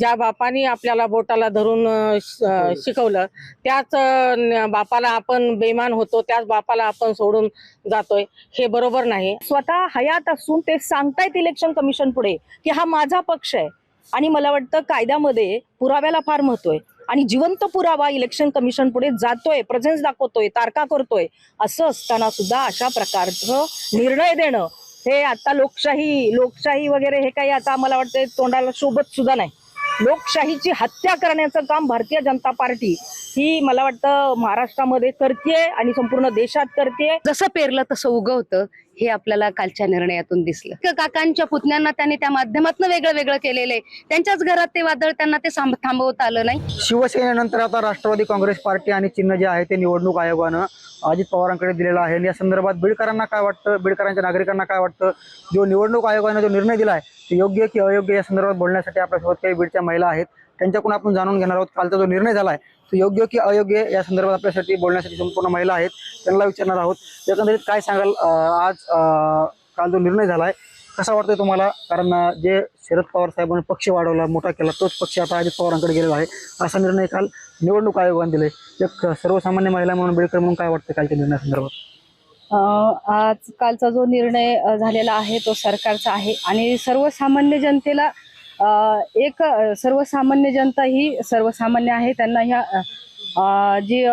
ज्या बापानी आपल्याला बोटाला धरून अ, शिकवलं त्याच बापाला आपण बेमान होतो त्याच बापाला आपण सोडून जातोय हे बरोबर नाही. स्वतः हयात असून ते सांगतायत इलेक्शन कमिशन पुढे की हा माझा पक्ष आहे. आणि मला वाटतं कायद्यामध्ये पुराव्याला फार महत्त्व आहे. आणि जिवंत पुरावा इलेक्शन कमिशन पुढे जातोय प्रेझेन्स दाखवतोय तारखा करतोय असं असताना सुद्धा अशा प्रकारचं निर्णय देणं हे आता लोकशाही लोकशाही वगैरे हे काही आता मला वाटतं तोंडाला शोभत सुद्धा नाही. लोकशाहीची हत्या करण्याचं काम भारतीय जनता पार्टी ही मला वाटतं महाराष्ट्रामध्ये करते आणि संपूर्ण देशात करते जसं पेरलं तसं उगवतं हे आपल्याला कालच्या निर्णयातून दिसलं. क- काकांच्या पुतण्यांना त्यांनी त्या माध्यमातून वेगळं वेगळं केलेलं आहे. त्यांच्याच घरात ते वादळ त्यांना ते थांबवता आलं नाही. शिवसेनेनंतर आता राष्ट्रवादी काँग्रेस पार्टी आणि चिन्ह जे आहे ते निवडणूक आयोगानं अजित पवारांकडे दिलेलं आहे. आणि या संदर्भात बीडकरांना काय वाटतं बीडकरांच्या नागरिकांना काय वाटतं जो निवडणूक आयोगाने जो निर्णय दिला आहे ते योग्य की अयोग्य या संदर्भात बोलण्यासाठी आपल्यासोबत काही बीडच्या महिला आहेत. त्यांच्याकडून आपण जाणून घेणार आहोत कालचा जो निर्णय झाला आहे योग्य की अयोग्य या संदर्भात आपल्यासाठी बोलण्यासाठी संपूर्ण महिला आहेत त्यांना विचारणार आहोत. एकंदरीत काय सांगाल आज काल जो निर्णय झाला आहे कसा वाटतोय तुम्हाला? कारण जे शरद पवार साहेबांनी पक्ष वाढवला मोठा केला तोच पक्ष आता अजित पवारांकडे गेलेला आहे. असा निर्णय काल निवडणूक आयोगाने दिले एक सर्वसामान्य महिला म्हणून बेडकर म्हणून काय वाटतं कालच्या निर्णयासंदर्भात आज आजकालचा जो निर्णय झालेला आहे तो सरकारचा आहे. आणि सर्वसामान्य जनतेला एक सर्वसामान्य जनता ही सर्वसामान्य आहे. त्यांना ह्या जी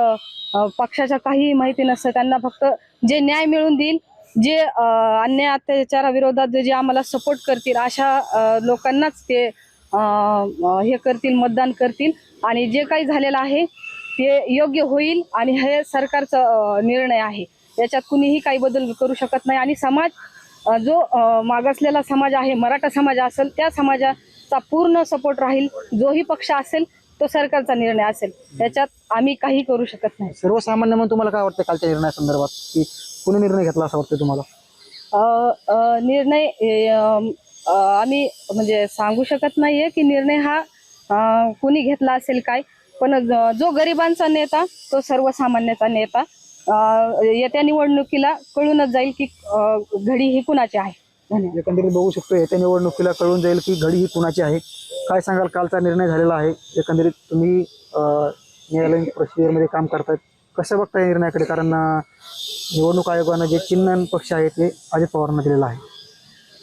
पक्षाच्या काही माहिती नसतं त्यांना फक्त जे न्याय मिळून देईल जे अन्याय अत्याचाराविरोधात जे जे आम्हाला सपोर्ट करतील अशा लोकांनाच ते हे करतील मतदान करतील. आणि जे काही झालेलं आहे ते योग्य होईल आणि हे सरकारचा निर्णय आहे. याच्यात कुणीही काही बदल करू शकत नाही. आणि समाज जो मागासलेला समाज आहे मराठा समाज असेल त्या समाजाचा पूर्ण सपोर्ट राहील. जोही पक्ष असेल तो सरकारचा निर्णय असेल. याच्यात आम्ही काही करू शकत नाही. सर्वसामान्य म्हणून तुम्हाला काय वाटतं कालच्या निर्णयासंदर्भात की कोणी निर्णय घेतला असं वाटतं तुम्हाला? अ, अ, निर्णय ए, अम, अ, आम्ही म्हणजे सांगू शकत नाहीये की निर्णय हा अ, कुणी घेतला असेल काय. पण ज- जो गरिबांचा नेता तो सर्वसामान्याचा नेता अ, येत्या निवडणुकीला कळूनच जाईल की अ, घडी ही कुणाची आहे. धन्यवाद. एकंदरीत बघू शकतो येत्या निवडणुकीला कळून जाईल की घडी ही कुणाची आहे. काय सांगाल कालचा निर्णय झालेला आहे? एकंदरीत तुम्ही न्यायालयीन प्रोसिजरमध्ये काम करतायत. कसं बघता या निर्णयाकडे? कारण निवडणूक आयोगानं जे चिन्ह पक्ष आहे ते अजित पवारांना दिलेलं आहे.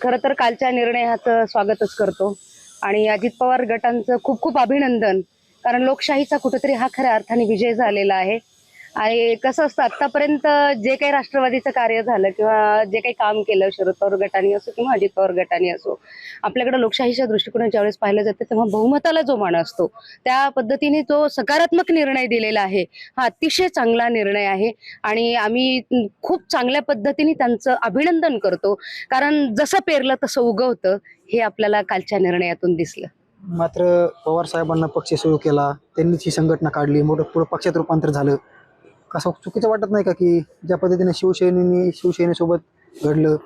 खरं तर कालच्या निर्णयाचं स्वागतच करतो. आणि अजित पवार गटांचं खूप खूप अभिनंदन. कारण लोकशाहीचा कुठेतरी हा खऱ्या अर्थाने विजय झालेला आहे. आणि कसं असतं आतापर्यंत जे काही राष्ट्रवादीचं कार्य झालं किंवा जे काही काम केलं शरद पवार गटाने असो किंवा अजित पवार गटाने असो आपल्याकडे लोकशाहीच्या दृष्टिकोनात ज्यावेळेस पाहिलं जातं तेव्हा बहुमताला जो मान असतो त्या पद्धतीने जो सकारात्मक निर्णय दिलेला आहे. हा अतिशय चांगला निर्णय आहे आणि आम्ही खूप चांगल्या पद्धतीने त्यांचं अभिनंदन करतो. कारण जसं पेरलं तसं उगवतं हे आपल्याला कालच्या निर्णयातून दिसलं. मात्र पवार साहेबांना पक्ष सुरू केला त्यांनीच ही संघटना काढली मोठं पुढं पक्षात रूपांतर झालं. कसं चुकीचं वाटत नाही का की ज्या पद्धतीने शिवसेनेने शिवसेनेसोबत घडलं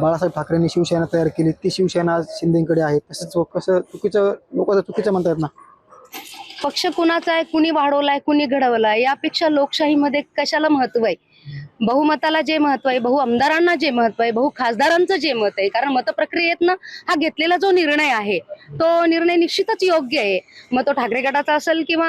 बाळासाहेब ठाकरेंनी शिवसेना तयार केली ती शिवसेना आज शिंदेकडे आहे. तसंच कसं चुकीचं लोक आता चुकीचं म्हणतात ना. पक्ष कुणाचा आहे कुणी वाढवलाय कुणी घडवलाय यापेक्षा लोकशाहीमध्ये कशाला महत्त्व आहे? बहुमताला जे महत्त्व आहे बहु आमदारांना जे महत्त्व आहे बहु खासदारांचं जे मत आहे कारण मतप्रक्रियेतनं हा घेतलेला जो निर्णय आहे तो निर्णय निश्चितच योग्य आहे. मग तो ठाकरे गटाचा असेल किंवा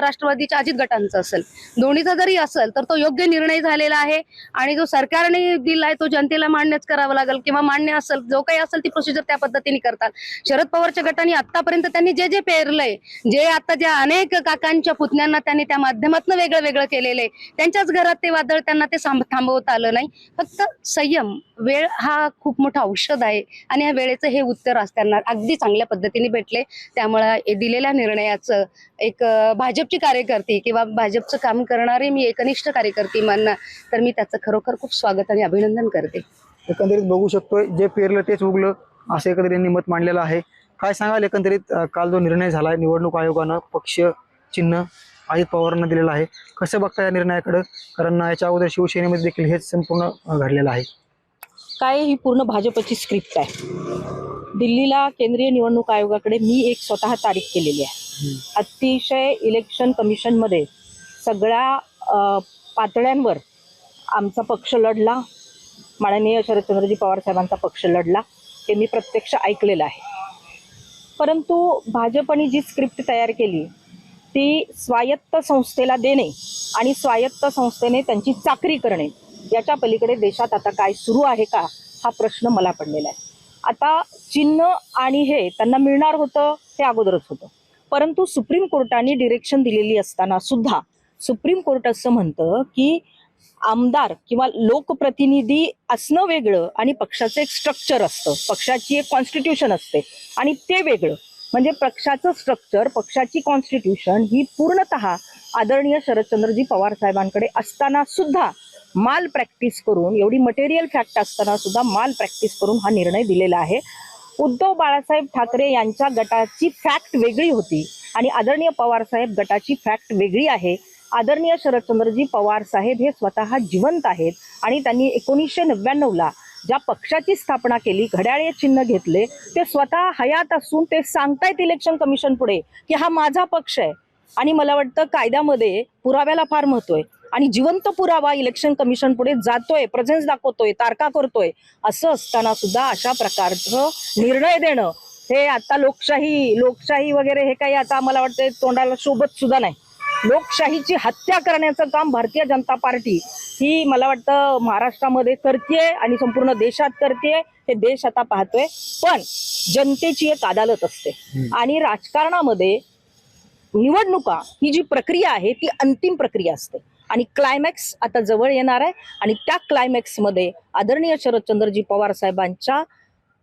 राष्ट्रवादीच्या अजित गटांचा असेल दोन्हीचा जरी असेल तर तो योग्य निर्णय झालेला आहे. आणि जो सरकारने दिलाय तो जनतेला मान्यच करावा लागेल किंवा मान्य असेल जो काही असेल ती प्रोसिजर त्या पद्धतीने करतात. शरद पवारच्या गटाने आतापर्यंत त्यांनी जे जे पेरलंय जे आता ज्या अनेक काकांच्या पुतण्यांना त्यांनी त्या माध्यमातून वेगळं वेगळं केलेलं आहे त्यांच्याच घरात ते वादळ त्यांना ते थांबवता आलं नाही. फक्त संयम वेळ हा खूप मोठा औषध आहे. आणि या वेळेचं हे उत्तर आज त्यांना अगदी चांगल्या पद्धतीने भेटले. त्यामुळे दिलेल्या निर्णयाचं एक भाजपची कार्यकर्ती किंवा भाजपचं काम करणारे मी एकनिष्ठ कार्यकर्ती मानणार तर मी त्याचं खरोखर खूप स्वागत आणि अभिनंदन करते. एकंदरीत बघू शकतोय जे पेरलं तेच उगलं असं एकंदरीत यांनी मत मांडलेलं आहे. काय सांगाल एकंदरीत काल जो निर्णय झाला निवडणूक आयोगानं पक्ष चिन्ह? अजित पवारांना दिलेलं आहे. कसं बघता या निर्णयाकडं? कारण याच्या अगोदर शिवसेनेमध्ये देखील हेच संपूर्ण घडलेलं आहे. काय ही पूर्ण भाजपची स्क्रिप्ट आहे? दिल्लीला केंद्रीय निवडणूक आयोगाकडे मी एक स्वतः तारीख केलेली आहे. अतिशय इलेक्शन कमिशनमध्ये सगळ्या पातळ्यांवर आमचा पक्ष लढला. माननीय शरदचंद्रजी पवार साहेबांचा पक्ष लढला. हे मी प्रत्यक्ष ऐकलेलं आहे. परंतु भाजपने जी स्क्रिप्ट तयार केली ती स्वायत्त संस्थेला देणे आणि स्वायत्त संस्थेने त्यांची चाकरी करणे याच्या पलीकडे देशात आता काय सुरू आहे का हा प्रश्न मला पडलेला आहे. आता चिन्ह आणि हे त्यांना मिळणार होतं ते अगोदरच होतं. परंतु सुप्रीम कोर्टाने डिरेक्शन दिलेली असताना सुद्धा सुप्रीम कोर्ट असं म्हणतं की आमदार किंवा लोकप्रतिनिधी असणं वेगळं आणि पक्षाचं एक स्ट्रक्चर असतं. पक्षाची एक कॉन्स्टिट्यूशन असते आणि ते वेगळं. म्हणजे पक्षाचं स्ट्रक्चर पक्षाची कॉन्स्टिट्यूशन ही पूर्णतः आदरणीय शरदचंद्रजी पवार साहेबांकडे असताना सुद्धा माल प्रॅक्टिस करून एवढी मटेरियल फॅक्ट असताना सुद्धा माल प्रॅक्टिस करून हा निर्णय दिलेला आहे. उद्धव बाळासाहेब ठाकरे यांच्या गटाची फॅक्ट वेगळी होती आणि आदरणीय पवार साहेब गटाची फॅक्ट वेगळी आहे. आदरणीय शरदचंद्रजी पवार साहेब हे स्वतः जिवंत आहेत आणि त्यांनी एकोणीसशे नव्याण्णवला ज्या पक्षाची स्थापना केली घड्याळे चिन्ह घेतले ते स्वतः हयात असून ते सांगतायत इलेक्शन कमिशन पुढे की हा माझा पक्ष आहे. आणि मला वाटतं कायद्यामध्ये पुराव्याला फार महत्त्व आहे. आणि जिवंत पुरावा इलेक्शन कमिशन पुढे जातोय प्रेझेन्स दाखवतोय तारखा करतोय असं असताना सुद्धा अशा प्रकारचं निर्णय देणं हे आता लोकशाही लोकशाही वगैरे हे काही आता मला वाटतं तोंडाला शोभत सुद्धा नाही. लोकशाहीची हत्या करण्याचं काम भारतीय जनता पार्टी ही मला वाटतं महाराष्ट्रामध्ये करतेय आणि संपूर्ण देशात करतेय हे देश आता पाहतोय. पण जनतेची एक अदालत असते. आणि राजकारणामध्ये निवडणुका ही जी प्रक्रिया आहे ती अंतिम प्रक्रिया असते. आणि क्लायमॅक्स आता जवळ येणार आहे. आणि त्या क्लायमॅक्समध्ये आदरणीय शरदचंद्रजी पवार साहेबांच्या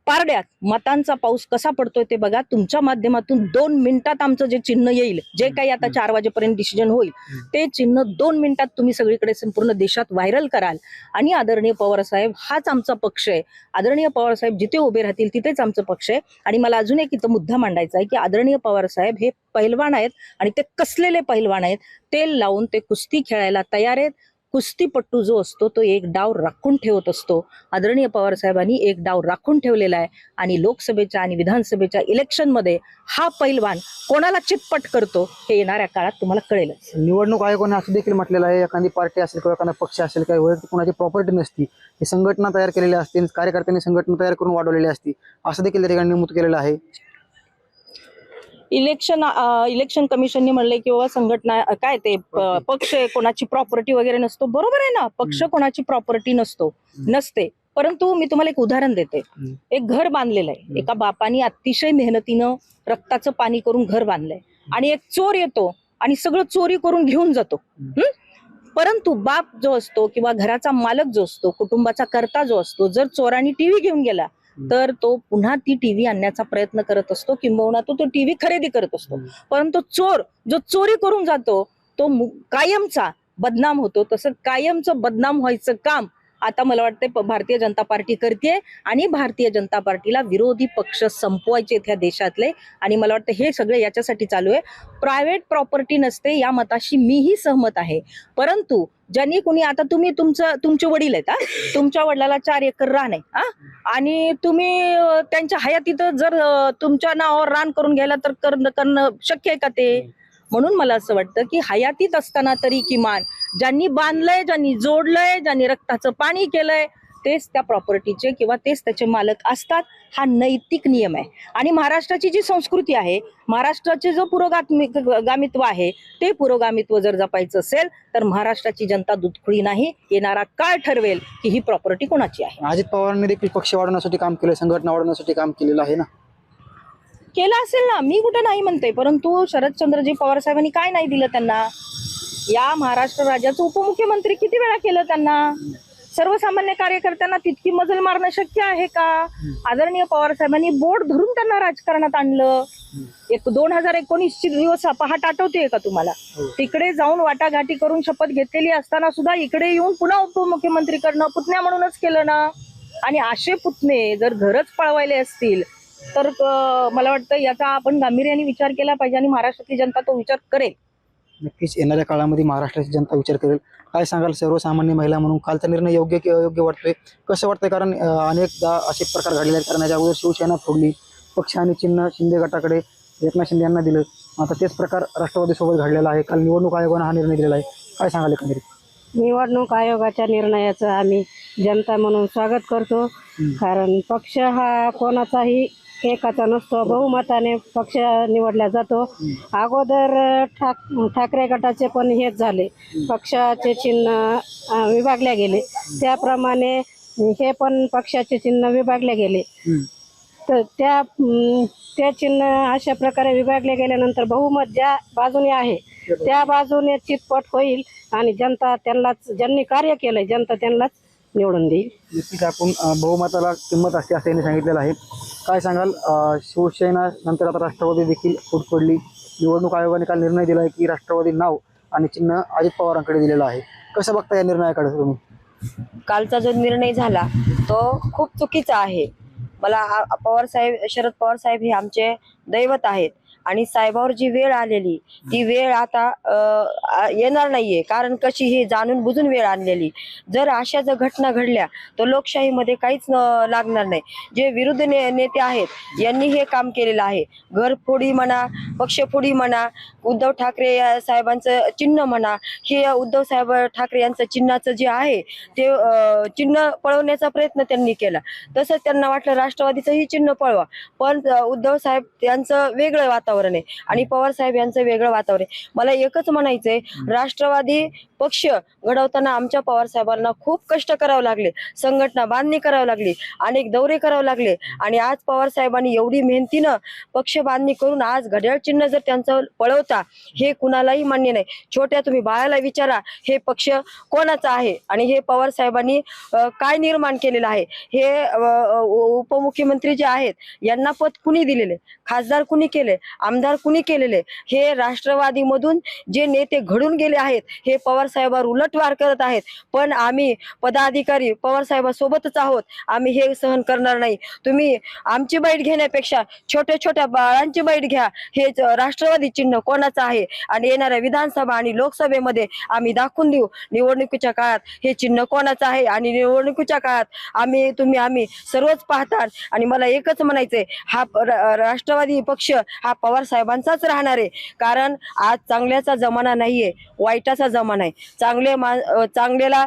पारड्यात मतांचा पाऊस कसा पडतोय ते बघा. तुमच्या माध्यमातून दोन मिनिटात आमचं जे चिन्ह येईल जे काही आता चार वाजेपर्यंत डिसिजन होईल ते चिन्ह दोन मिनिटात तुम्ही सगळीकडे संपूर्ण देशात व्हायरल कराल. आणि आदरणीय पवार साहेब हाच आमचा पक्ष आहे. आदरणीय पवार साहेब जिथे उभे राहतील तिथेच आमचं पक्ष आहे. आणि मला अजून एक इथं मुद्दा मांडायचा आहे की आदरणीय पवार साहेब हे पैलवान आहेत आणि ते कसलेले पैलवान आहेत तेल लावून ते कुस्ती खेळायला तयार आहेत. कुस्तीपट्टू जो असतो तो एक डाव राखून ठेवत असतो. आदरणीय पवार साहेबांनी एक डाव राखून ठेवलेला आहे आणि लोकसभेच्या आणि विधानसभेच्या इलेक्शनमध्ये हा पैलवान कोणाला चितपट करतो हे येणाऱ्या काळात तुम्हाला कळेलच. निवडणूक आयोगाने असं देखील म्हटलेलं आहे एखादी पार्टी असेल किंवा एखादा पक्ष असेल काही वैयक्तिक कोणाची प्रॉपर्टी नसती ही संघटना तयार केलेली असते कार्यकर्त्यांनी संघटना तयार करून वाढवलेली असती असं देखील त्या ठिकाणी नमूद केलेलं आहे. इलेक्शन इलेक्शन कमिशनने म्हणले की बाबा संघटना काय ते पक्ष कोणाची प्रॉपर्टी वगैरे नसतो. बरोबर आहे ना? पक्ष कोणाची प्रॉपर्टी नसतो. नसते. परंतु मी तुम्हाला एक उदाहरण देते. एक घर बांधलेलं आहे. एका बापानी अतिशय मेहनतीनं रक्ताचं पाणी करून घर बांधलंय. आणि एक चोर येतो आणि सगळं चोरी करून घेऊन जातो? परंतु बाप जो असतो किंवा घराचा मालक जो असतो कुटुंबाचा कर्ता जो असतो जर चोरांनी टीव्ही घेऊन गेला तर तो पुन्हा ती टीव्ही आणण्याचा प्रयत्न करत असतो किंबहुना तो तो टीव्ही खरेदी करत असतो. परंतु चोर जो चोरी करून जातो तो कायमचा बदनाम होतो. तसं कायमचं बदनाम व्हायचं काम आता मला वाटतं भारतीय जनता पार्टी करते आणि भारतीय जनता पार्टीला विरोधी पक्ष संपवायचे त्या ह्या देशातले. आणि मला वाटतं हे सगळं याच्यासाठी चालू आहे. प्रायव्हेट प्रॉपर्टी नसते या मताशी मीही सहमत आहे. परंतु ज्यांनी कुणी आता तुम्ही तुमचं तुमचे वडील आहेत हा? तुमच्या वडिलाला चार एकर रान आहे हा? आणि तुम्ही त्यांच्या हयातीत जर तुमच्या नावावर रान करून घ्यायला तर करणं करणं शक्य आहे का ते? म्हणून मला असं वाटतं की हयातीत असताना तरी किमान ज्यांनी बांधलंय ज्यांनी जोडलंय ज्यांनी रक्ताचं पाणी केलंय तेच त्या प्रॉपर्टीचे किंवा तेच त्याचे मालक असतात हा नैतिक नियम आहे. आणि महाराष्ट्राची जी संस्कृती आहे महाराष्ट्राचे जो पुरोगात्मिक गामित्व आहे ते पुरोगामित्व जर जपायचं असेल तर महाराष्ट्राची जनता दुधखुळी नाही येणारा काळ ठरवेल की ही प्रॉपर्टी कोणाची आहे. अजित पवारांनी देखील पक्ष वाढवण्यासाठी काम केलं संघटना वाढवण्यासाठी काम केलेलं आहे ना? केलं असेल ना मी कुठं नाही म्हणते परंतु शरदचंद्रजी पवार साहेबांनी काय नाही दिलं त्यांना? या महाराष्ट्र राज्याचं उपमुख्यमंत्री किती वेळा केलं त्यांना? सर्वसामान्य कार्यकर्त्यांना तितकी मजल मारणं शक्य आहे का? आदरणीय पवार साहेबांनी बोट धरून त्यांना राजकारणात आणलं. एक दोन हजार एकोणीसची दिवस पहाट आठवते का तुम्हाला? तिकडे जाऊन वाटाघाटी करून शपथ घेतलेली असताना सुद्धा इकडे येऊन पुन्हा उपमुख्यमंत्री करणं पुतण्या म्हणूनच केलं ना? आणि असे पुतणे जर घरच पळवायले असतील तर मला वाटतं याचा आपण गांभीर्याने विचार केला पाहिजे आणि महाराष्ट्रातली जनता तो विचार करेल. नक्कीच येणाऱ्या काळामध्ये महाराष्ट्राची जनता विचार करेल. काय सांगाल सर्वसामान्य महिला म्हणून? कालचा निर्णय योग्य की अयोग्य वाटतोय. कसं वाटतंय? कारण अनेकदा असे प्रकार घडलेले आहेत. कारण याच्या अगोदर शिवसेना फोडली पक्ष आणि चिन्ह शिंदे गटाकडे एकनाथ शिंदे यांना दिलं. आता तेच प्रकार राष्ट्रवादीसोबत घडलेला आहे. काल निवडणूक आयोगानं हा निर्णय दिलेला आहे. काय सांगाल एकंदरीत? निवडणूक आयोगाच्या निर्णयाचं आम्ही जनता म्हणून स्वागत करतो. कारण पक्ष हा कोणाचाही एकाचा नसतो बहुमताने पक्ष निवडला जातो. अगोदर ठाक ठाकरे गटाचे पण हेच झाले. पक्षाचे चिन्ह विभागले गेले. त्याप्रमाणे हे पण पक्षाचे चिन्ह विभागले गेले. तर त्या त्या चिन्ह अशा प्रकारे विभागले गेल्यानंतर बहुमत ज्या बाजूने आहे त्या बाजूने चितपट होईल आणि जनता त्यांनाच ज्यांनी कार्य केलंय जनता त्यांनाच निवडून देईल नक्कीच आपण बहुमताला किंमत असते असं यांनी सांगितलेलं आहे. काय सांगाल शिवसेना नंतर आता राष्ट्रवादी देखील फूट पडली. निवडणूक आयोगाने काल निर्णय दिला आहे की राष्ट्रवादी नाव आणि चिन्ह अजित पवारांकडे दिलेलं आहे. कसं बघता या निर्णयाकडे तुम्ही? कालचा जो निर्णय झाला तो खूप चुकीचा आहे. मला पवार साहेब शरद पवार साहेब हे आमचे दैवत आहेत. आणि साहेबावर जी वेळ आलेली ती वेळ आता येणार नाहीये. कारण कशी ही जाणून बुजून वेळ आणलेली. जर अशा जर घटना घडल्या तर लोकशाहीमध्ये काहीच लागणार नाही. जे विरुद्ध ने नेते आहेत यांनी हे काम केलेलं आहे. घरफोडी म्हणा पक्षफोडी म्हणा उद्धव ठाकरे या साहेबांचं चिन्ह म्हणा हे उद्धव साहेब ठाकरे यांचं चिन्हाचं जे आहे ते चिन्ह पळवण्याचा प्रयत्न त्यांनी केला. तसंच त्यांना वाटलं राष्ट्रवादीचंही चिन्ह पळवा. पण उद्धव साहेब यांचं वेगळं वातावरण आहे. आणि पवार साहेब यांचं वेगळं वातावरण आहे. मला एकच म्हणायचंय राष्ट्रवादी पक्ष घडवताना आमच्या पवार साहेबांना खूप कष्ट करावं लागले. संघटना बांधणी करावी लागली. अनेक दौरे करावे लागले. आणि आज पवार साहेबांनी एवढी मेहनतीनं पक्ष बांधणी करून आज घड्याळ चिन्ह जर त्यांचं पळवता हे कुणालाही मान्य नाही. छोट्या तुम्ही बाळाला विचारा हे पक्ष कोणाचा आहे? आणि हे पवार साहेबांनी काय निर्माण केलेलं आहे? हे उपमुख्यमंत्री जे आहेत यांना पद कुणी दिलेले? खासदार कुणी केले? आमदार कुणी केलेले? हे राष्ट्रवादीमधून जे नेते घडून गेले आहेत हे पवार साहेबांवर उलटवार करत आहेत. पण आम्ही पदाधिकारी पवार साहेबांसोबतच आहोत. आम्ही हे सहन करणार नाही. तुम्ही आमची बाईट घेण्यापेक्षा छोट्या छोट्या बाळांची बाईट घ्या. हे राष्ट्रवादी चिन्ह कोणाचं आहे? आणि येणाऱ्या विधानसभा आणि लोकसभेमध्ये आम्ही दाखवून देऊ. निवडणुकीच्या काळात हे चिन्ह कोणाचं आहे? आणि निवडणुकीच्या काळात आम्ही तुम्ही आम्ही सर्वच पाहतात आणि मला एकच म्हणायचंय हा र- राष्ट्रवादी पक्ष हा पवार साहेबांचाच राहणार आहे. कारण आज चांगल्याचा जमाना नाहीये वाईटाचा जमाना आहे. चांगले मा चांगल्याला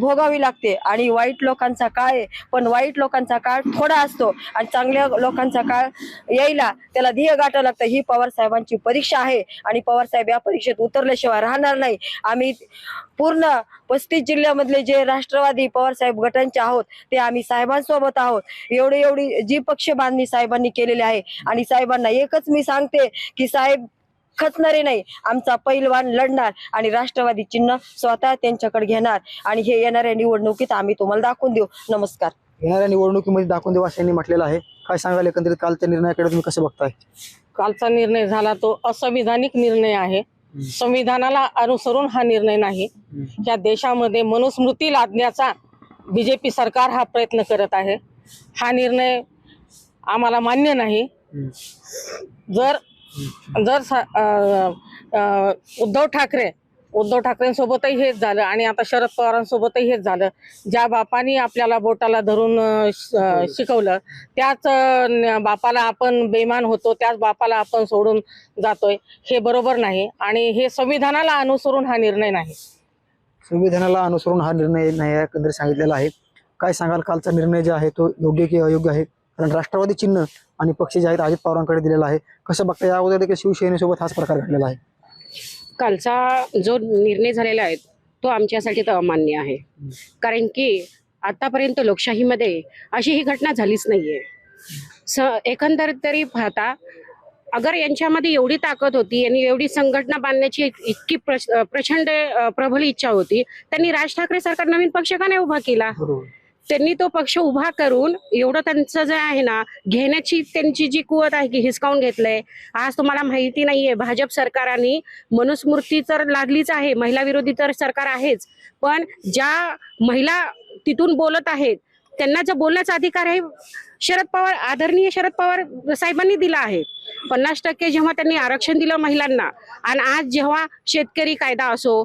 भोगावी लागते. आणि वाईट लोकांचा काळ आहे पण वाईट लोकांचा काळ थोडा असतो आणि चांगल्या लोकांचा काळ यायला त्याला ध्येय गाठावं लागतं. ही पवार साहेबांची परीक्षा आहे आणि पवार साहेब या परीक्षेत उतरल्याशिवाय राहणार नाही. आम्ही पूर्ण पस्तीस जिल्ह्यामधले जे राष्ट्रवादी पवार साहेब गटांचे आहोत ते आम्ही साहेबांसोबत आहोत. एवढी एवढी जी पक्ष बांधणी साहेबांनी केलेली आहे आणि साहेबांना एकच मी सांगते की साहेब खचणारे नाही. आमचा पैलवान लढणार आणि राष्ट्रवादी चिन्ह स्वतः त्यांच्याकडे घेणार. आणि हे येणाऱ्या निवडणुकीत आम्ही तुम्हाला दाखवून देऊ. नमस्कार. येणाऱ्या निवडणुकीमध्ये दाखवून देऊ असं यांनी म्हटलेलं आहे. काय सांगाल एकंदरीत? कालच्या निर्णयाकडे तुम्ही कसं बघताय? कालचा निर्णय झाला तो असंविधानिक निर्णय आहे. संविधानाला अनुसरून हा निर्णय नाही. या देशामध्ये मनुस्मृती लादण्याचा बीजेपी सरकार हा प्रयत्न करत आहे. हा निर्णय आम्हाला मान्य नाही. जर जर उद्धव ठाकरे उद्धव ठाकरेंसोबतही हेच झालं आणि आता शरद पवारांसोबतही हेच झालं. ज्या बापानी आपल्याला बोटाला धरून श- शिकवलं त्याच बापाला आपण बेमान होतो त्याच बापाला आपण सोडून जातोय हे बरोबर नाही आणि हे संविधानाला अनुसरून हा निर्णय नाही. संविधानाला अनुसरून हा निर्णय नाही एकंदरीत सांगितलेला आहे. काय सांगाल? कालचा निर्णय जो आहे तो योग्य की अयोग्य आहे? कारण राष्ट्रवादी चिन्ह आणि पक्ष जे आहेत अजित पवारांकडे दिलेला आहे. कसं बघता या अगोदर देखील शिवसेनेसोबत हाच प्रकार घडलेला आहे. कालचा जो निर्णय झालेला आहे तो आमच्यासाठी तर अमान्य आहे. कारण की आतापर्यंत लोकशाहीमध्ये अशी ही घटना झालीच नाहीये. स एकंदरीत तरी पाहता अगर यांच्यामध्ये एवढी ताकद होती आणि एवढी संघटना बांधण्याची इत- इतकी प्रच- प्रचंड प्रबल इच्छा होती त्यांनी राज ठाकरे सरकार नवीन पक्ष का नाही उभा केला? त्यांनी तो पक्ष उभा करून एवढं त्यांचं जे आहे ना घेण्याची त्यांची जी कुवत आहे की हिसकावून घेतलंय आज तुम्हाला माहिती नाहीये. भाजप सरकाराने मनुस्मृती तर लागलीच आहे महिला विरोधी तर सरकार आहेच. पण ज्या महिला तिथून बोलत आहेत त्यांना जो बोलण्याचा अधिकार आहे शरद पवार आदरणीय शरद पवार साहेबांनी दिला आहे. पन्नास टक्के जेव्हा त्यांनी आरक्षण दिलं महिलांना आणि आज जेव्हा शेतकरी कायदा असो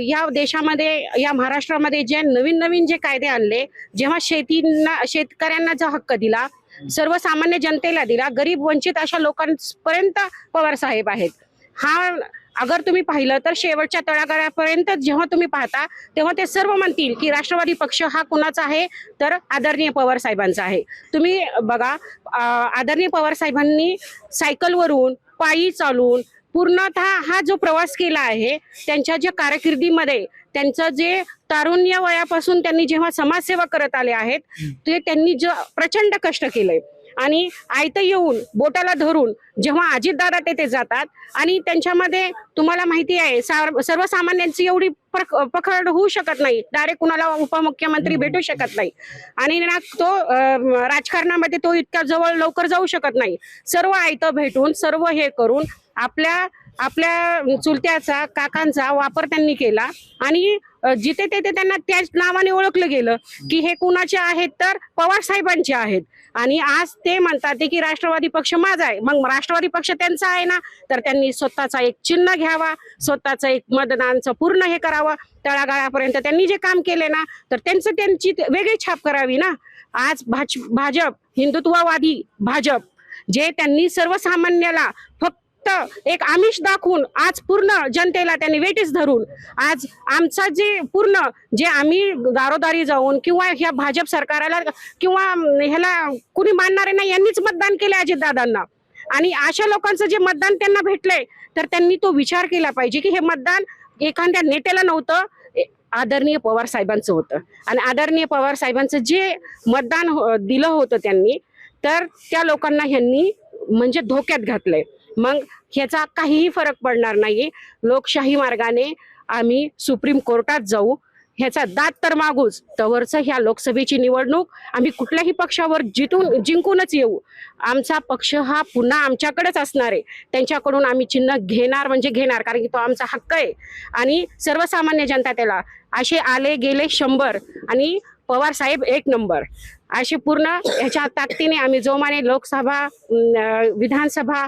या देशामध्ये या महाराष्ट्रामध्ये जे नवीन नवीन जे कायदे आणले जेव्हा शेतींना शेतकऱ्यांना जो हक्क दिला सर्वसामान्य जनतेला दिला गरीब वंचित अशा लोकांपर्यंत पवार साहेब आहेत. हा अगर तुम्ही पाहिलं तर शेवटच्या तळागाळापर्यंत जेव्हा तुम्ही पाहता तेव्हा ते सर्व म्हणतील की राष्ट्रवादी पक्ष हा कुणाचा आहे? तर आदरणीय पवार साहेबांचा आहे. तुम्ही बघा आदरणीय पवार साहेबांनी सायकलवरून पायी चालून पूर्णतः हा जो प्रवास केला आहे त्यांच्या ज्या कारकिर्दीमध्ये त्यांचं जे तारुण्य वयापासून त्यांनी जेव्हा समाजसेवा करत आले आहेत ते त्यांनी ज प्रचंड कष्ट केलंय. आणि आयतं येऊन बोटाला धरून जेव्हा अजितदादा तेथे जातात आणि त्यांच्यामध्ये तुम्हाला माहिती आहे सार- सर्वसामान्यांची एवढी पखड होऊ शकत नाही. डायरेक्ट कुणाला उपमुख्यमंत्री भेटू शकत नाही. आणि ना तो राजकारणामध्ये तो इतक्या जवळ लवकर जाऊ शकत नाही. सर्व आयतं भेटून सर्व हे करून आपल्या आपल्या चुलत्याचा काकांचा वापर त्यांनी केला आणि जिथे तेथे त्यांना त्याच नावाने ओळखलं गेलं की हे कुणाचे आहेत तर पवार साहेबांचे आहेत. आणि आज ते म्हणतात की राष्ट्रवादी पक्ष माझा आहे. मग राष्ट्रवादी पक्ष त्यांचा आहे ना तर त्यांनी स्वतःचा एक चिन्ह घ्यावा स्वतःचं एक मतदानचं पूर्ण हे करावं. तळागाळापर्यंत त्यांनी जे काम केले ना तर त्यांचं त्यांची वेगळी छाप करावी ना. आज भाज भाजप हिंदुत्ववादी भाजप जे त्यांनी सर्वसामान्याला फक्त एक आमिष दाखवून आज पूर्ण जनतेला त्यांनी वेटीस धरून आज आमचा जे पूर्ण जे आम्ही दारोदारी जाऊन किंवा ह्या भाजप सरकाराला किंवा ह्याला कुणी मानणारे नाही यांनीच मतदान केले अजितदादांना. आणि अशा लोकांचं जे मतदान त्यांना भेटलंय तर त्यांनी तो विचार केला पाहिजे की हे मतदान एखाद्या नेत्याला नव्हतं आदरणीय पवार साहेबांचं होतं. आणि आदरणीय पवार साहेबांचं जे मतदान हो- दिलं होतं त्यांनी तर त्या लोकांना ह्यांनी म्हणजे धोक्यात घातलंय. मग ह्याचा काहीही फरक पडणार नाही लोकशाही मार्गाने आम्ही सुप्रीम कोर्टात जाऊ. ह्याचा दात तर मागूच. तवरचं ह्या लोकसभेची निवडणूक आम्ही कुठल्याही पक्षावर जितून जिंकूनच येऊ. आमचा पक्ष हा पुन्हा आमच्याकडेच असणार आहे. त्यांच्याकडून आम्ही चिन्ह घेणार म्हणजे घेणार कारण की तो आमचा हक्क आहे. आणि सर्वसामान्य जनता त्याला असे आले गेले शंभर आणि पवार साहेब एक नंबर. असे पूर्ण ह्याच्या ताकदीने आम्ही जोमाने लोकसभा विधानसभा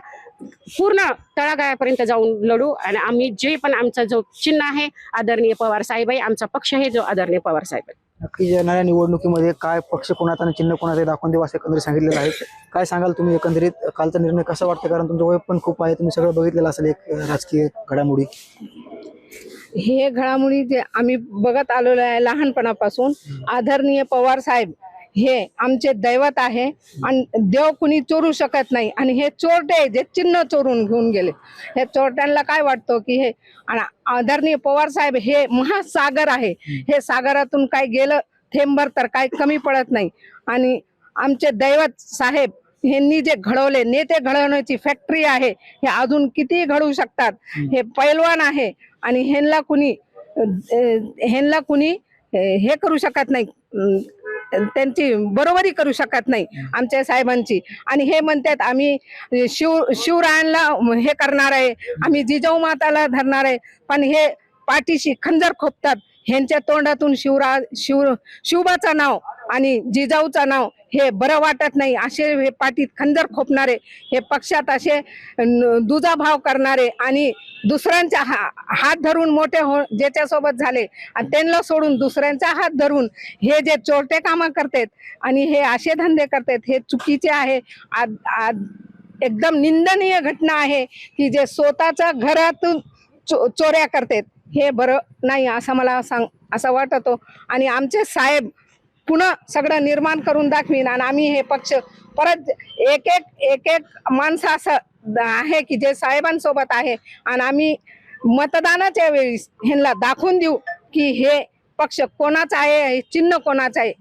पूर्ण तळागाळापर्यंत जाऊन लढू आणि आम्ही जे पण आमचा जो चिन्ह आहे आदरणीय पवार साहेब आहे आमचा पक्ष आहे जो आदरणीय पवार साहेब आहे. नक्की येणाऱ्या निवडणुकीमध्ये काय पक्ष कोणाचा आणि चिन्ह कोणाचे दाखवून देऊ असं एकंदरीत सांगितलेलं आहे. काय सांगाल तुम्ही एकंदरीत? कालचा निर्णय कसा वाटतं कारण तुमचं वय पण खूप आहे तुम्ही सगळं बघितलेलं असेल एक राजकीय घडामोडी. हे घडामोडी जे आम्ही बघत आलेलो आहे लहानपणापासून आदरणीय पवार साहेब हे आमचे दैवत आहे. आणि देव कुणी चोरू शकत नाही. आणि हे चोरटे जे चिन्ह चोरून घेऊन गेले. हे चोरट्यांना काय वाटतो की हे आणि आदरणीय पवार साहेब हे महासागर आहे. हे सागरातून काय गेलं थेंबर तर काय कमी पडत नाही. आणि आमचे दैवत साहेब ह्यांनी जे घडवले नेते घडवण्याची फॅक्टरी आहे. हे अजून किती घडवू शकतात. हे पैलवान आहे. आणि ह्यांना कुणी ह्यांना कुणी हे करू शकत नाही. त्यांची बरोबरी करू शकत नाही आमच्या साहेबांची. आणि हे म्हणतात आम्ही शिव शिवरायांना हे करणार आहे. आम्ही जिजाऊ माताला धरणार आहे. पण हे पाठीशी खंजर खोपतात. ह्यांच्या तोंडातून शिवरा शिव शिवबाचं नाव आणि जिजाऊचं नाव हे बरं वाटत नाही. असे हे पाठीत खंजर खोपणारे हे पक्षात असे दुजाभाव करणारे आणि दुसऱ्यांचा हा हात धरून मोठे हो ज्याच्यासोबत झाले आणि त्यांना सोडून दुसऱ्यांचा हात धरून हे जे चोरटे कामं करतात आणि हे असे धंदे करतात हे चुकीचे आहे. आद आद एकदम निंदनीय घटना आहे की जे स्वतःच्या घरातून चो चोऱ्या करतात. हे बरं नाही असं मला सांग असं वाटतो. आणि आमचे साहेब पुन्हा सगळं निर्माण करून दाखवीन आणि आम्ही हे पक्ष परत एक एक एक एक माणसं असं आहे की जे साहेबांसोबत आहे. आणि आम्ही मतदानाच्या वेळी ह्यांना दाखवून देऊ की हे पक्ष कोणाचा आहे हे चिन्ह कोणाचं आहे?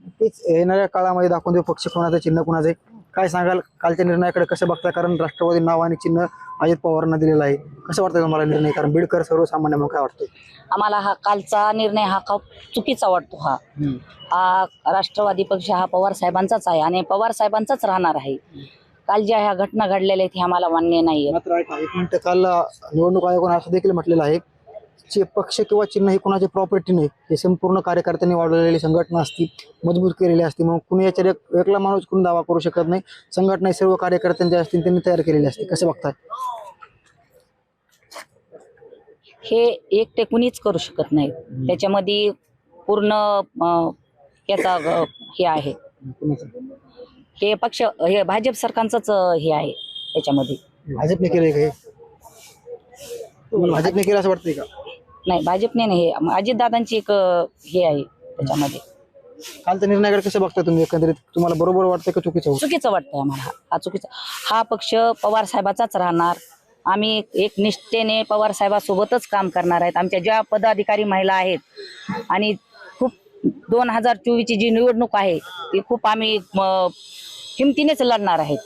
येणाऱ्या काळामध्ये दाखवून देऊ पक्ष कोणाचं चिन्ह कोणाचं आहे. काय सांगाल? कालच्या निर्णयाकडे कसं बघता कारण राष्ट्रवादी नाव आणि चिन्ह अजित पवारांना दिलेलं आहे. कसं वाटतं तुम्हाला निर्णय? कारण बीडकर सर्वसामान्य म्हणून काय वाटतं आम्हाला हा कालचा निर्णय हा खूप चुकीचा वाटतो हा. हा राष्ट्रवादी पक्ष हा पवार साहेबांचाच आहे आणि पवार साहेबांचाच राहणार आहे. काल ज्या ह्या घटना घडलेल्या आहेत हे आम्हाला मान्य नाही मात्र ऐका एक मिनिट काल निवडणूक आयोगाने असं देखील म्हटलेलं आहे जे पक्ष किंवा चिन्ह ही कोणाची प्रॉपर्टी नाही. हे संपूर्ण कार्यकर्त्यांनी वाढवलेली संघटना असती मजबूत केलेली असती. मग कुणी याच्यावर एक एकला माणूस कुणी दावा करू शकत नाही? संघटना सर्व कार्यकर्त्यांच्या असतील त्यांनी तयार केलेली असते. कसं बघताय? हे एकटे कुणीच करू शकत नाही. त्याच्यामध्ये पूर्ण याचा हे आहे. हे पक्ष हे भाजप सरकारचंच अं, हे आहे त्याच्यामध्ये. भाजपने केलंय का हे? भाजपने केलं असं वाटतंय का? नाही भाजपने नाही हे अजितदादांची एक हे आहे त्याच्यामध्ये. कालचा निर्णयाकडे कसं बघता तुम्ही एकंदरीत? तुम्हाला बरोबर वाटतं का चुकीचं होतं चुकीचं वाटतंय आम्हाला. हा- हा चुकीचा. हा पक्ष पवार साहेबाचाच राहणार. आम्ही एक निष्ठेने पवार साहेबासोबतच काम करणार आहेत. आमच्या ज्या पदाधिकारी महिला आहेत आणि खूप दोन हजार चोवीसची जी निवडणूक आहे ती खूप आम्ही म, हिमतीनेच लढणार आहेत.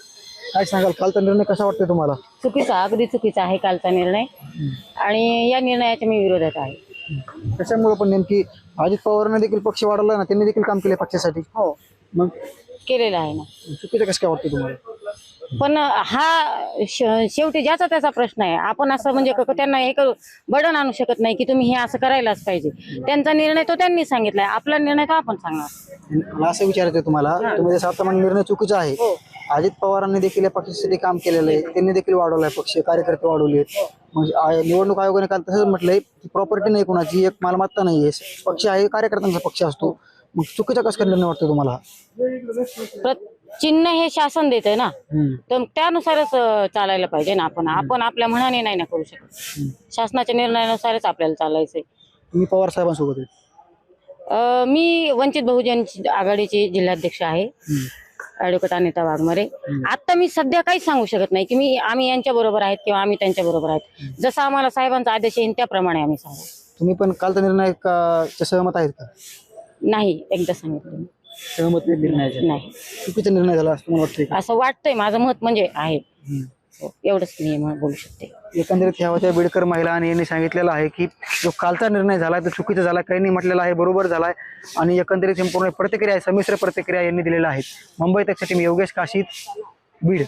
काय सांगाल? कालचा निर्णय कसा वाटतोय तुम्हाला? चुकीचा अगदी चुकीचा आहे कालचा निर्णय. आणि या निर्णयाच्या मी विरोधात आहे. कशामुळे पण नेमकी अजित पवारांनी देखील पक्ष वाढवला ना त्यांनी देखील काम केले पक्षासाठी? हो. मग? केलेलं आहे ना. चुकीचं कसं काय वाटतं तुम्हाला? पण हा श- शेवटी ज्याचा त्याचा प्रश्न आहे. आपण असं म्हणजे क- त्यांना हे करू बडण आणू शकत नाही की तुम्ही हे असं करायलाच पाहिजे. त्यांचा निर्णय तो त्यांनी सांगितलाय. आपला निर्णय तो आपण सांगणार. मला असं विचारायचं तुम्हाला तुम्ही जसं आता निर्णय चुकीचा आहे. अजित पवारांनी देखील या पक्षासाठी काम केलेलं आहे त्यांनी देखील वाढवलाय पक्ष कार्यकर्ते वाढवले मग आ- निवडणूक आयोगाने काल तसंच म्हटलंय की प्रॉपर्टी नाही कोणाची एक मालमत्ता नाहीये पक्ष आहे कार्यकर्त्यांचा पक्ष असतो. मग चुकीचा कसं निर्णय वाटतो तुम्हाला? प्र- चिन्ह हे शासन देते ना? हम्म. तर त्यानुसारच अं, चालायला पाहिजे ना आपण. आपण आपल्या मनाने नाही ना करू शकत. शासनाच्या निर्णयानुसारच आपल्याला चालायचंय. तुम्ही पवार साहेबांसोबत आहे अं, मी वंचित बहुजन आघाडीची जिल्हाध्यक्ष आहे. ऍडव्होकेट अनिता वाघमारे. आता मी सध्या काहीच सांगू शकत नाही की मी आम्ही यांच्या बरोबर आहेत किंवा आम्ही त्यांच्या बरोबर आहेत. जसं आम्हाला साहेबांचा आदेश येईल त्याप्रमाणे आम्ही सांगू. तुम्ही पण कालचा निर्णय का सहमत आहेत का? नाही एकदा सांगितलं. सहमत नाही चुकीचा निर्णय झाला असं वाटतंय का? असं वाटतंय माझं मत म्हणजे आहे. एवढंच मी बोलू शकते. एकंदरीत ह्या बीडकर महिला आणि यांनी सांगितलेलं आहे की जो कालचा निर्णय झाला तो चुकीचा झाला काहींनी म्हटलेला आहे बरोबर झालाय आणि एकंदरीत संपूर्ण प्रतिक्रिया आहे संमिश्र प्रतिक्रिया यांनी दिलेल्या आहेत. मुंबई तकसाठी मी योगेश काशीत बीड.